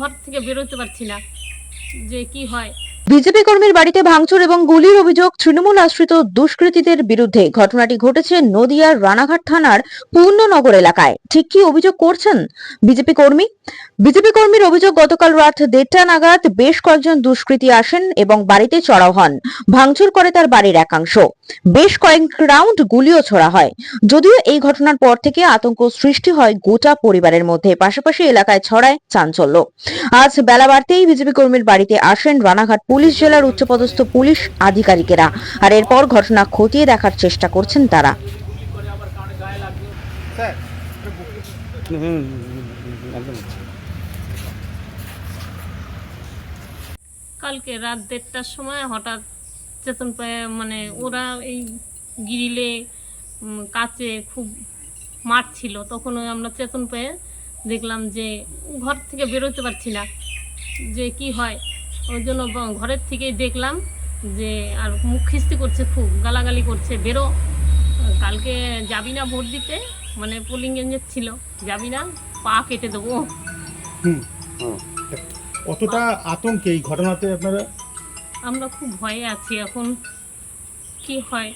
ঘর থেকে বেরোতে পারছি না যে কি হয়। বিজেপি কর্মীর বাড়িতে ভাঙচুর এবং গুলির অভিযোগ তৃণমূল আশ্রিত দুষ্কৃতীদের বিরুদ্ধে ঘটনাটি ঘটেছে নদিয়ার রানাঘাট থানার পূর্ণনগর এলাকায়। ঠিক কি অভিযোগ করছেন বিজেপি কর্মী? বিজেপি কর্মীর অভিযোগ গতকাল রাত দেড়টা নাগাদ বেশ কয়েকজন দুষ্কৃতী আসেন এবং বাড়িতে চড়াও হন। ভাঙচুর করে তার বাড়ির একাংশ। বেশ কয়েক রাউন্ড গুলিও ছোড়া হয়। যদিও এই ঘটনার পর থেকে আতঙ্ক সৃষ্টি হয় গোটা পরিবারের মধ্যে, পাশাপাশি এলাকায় ছড়ায় চাঞ্চল্য। আজ বেলা বাড়তেই বিজেপি কর্মীর বাড়িতে আসেন রানাঘাট পুলিশ। জেলার উচ্চপদস্থ পুলিশ আধিকারিকেরা। আর এরপর ঘটনা খতিয়ে দেখার চেষ্টা করছেন তারা। কালকে রাত দেড়টার সময় হঠাৎ চেতন পেয়ে মানে ওরা এই গিরিলে কাছে খুব মারছিল। তখন ওই আমরা চেতন পেয়ে দেখলাম যে ঘর থেকে বেরোতে পারছি না। যে কি হয়? ওই জন্য ঘরের থেকেই দেখলাম যে আর মুখ খিস্তি করছে খুব গালাগালি করছে বেরো। কালকে যাবি না ভোট দিতে? মানে পোলিং এজেন্ট ছিল যাবি না? পা কেটে দেবো। কতটা আতঙ্কে এই ঘটনাতে আপনারা? আমরা খুব ভয়ে আছি এখন। কি হয়?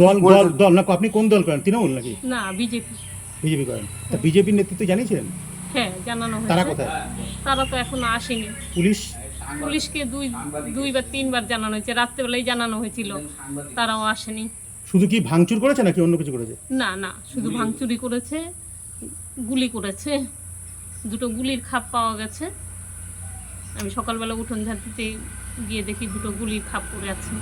দল দল দল না আপনি কোন দল করেন? তৃণমূল নাকি? না বিজেপি। বিজেপি করেন। তা বিজেপির নেতৃত্বে জানিয়েছেন হ্যাঁ জানানো তারা কোথায়? তারা তো এখন আসেনি। পুলিশ? পুলিশকে দুই দুই বা তিনবার জানানো হয়েছে। রাত্রেবেলায় জানানো হয়েছিল তারাও আসেনি। শুধু কি ভাঙচুর করেছে নাকি অন্য কিছু করেছে? না না শুধু ভাঙচুরি করেছে গুলি করেছে দুটো গুলির খাপ পাওয়া গেছে। আমি সকালবেলা উঠোন ঝাঁটিতে গিয়ে দেখি দুটো গুলির খাপ পড়ে আছে।